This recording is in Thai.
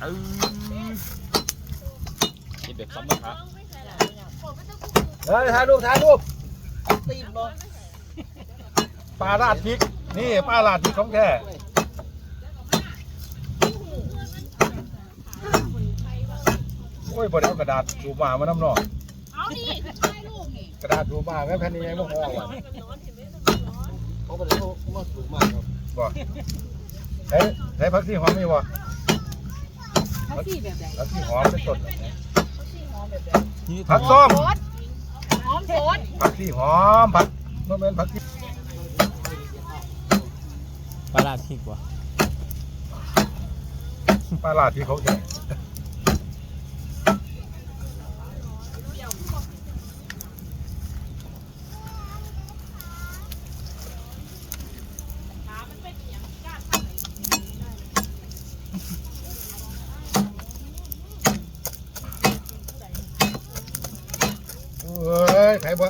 เออกินเด็กซ้ำมาครับเฮ้ยถ่ายรูปถ่ายรูปตีนบ่ปลาราดพริก นี่ปลาราดพริกของแท้โอ้ยบไดเอากระดาษดูมามาน้ำหนองเอาดิถ่ายรูปนี่กระดาษดูมาแม่แผ่นนี้ยังไม่พอว่ะเขาบ่ได้เขามาสูงมากครับบ่ เฮ้ยใช้ผักชีหอมมีบ่เขาสี่แบบไหนผักชีหอมเป็นต้นนี่ผักส้มหอมโสดผักชีหอมผักเมื่อเป็นผักชีปลาลาดพริกว่ะปลาราดพริกของแท้เอ้ยใครบ่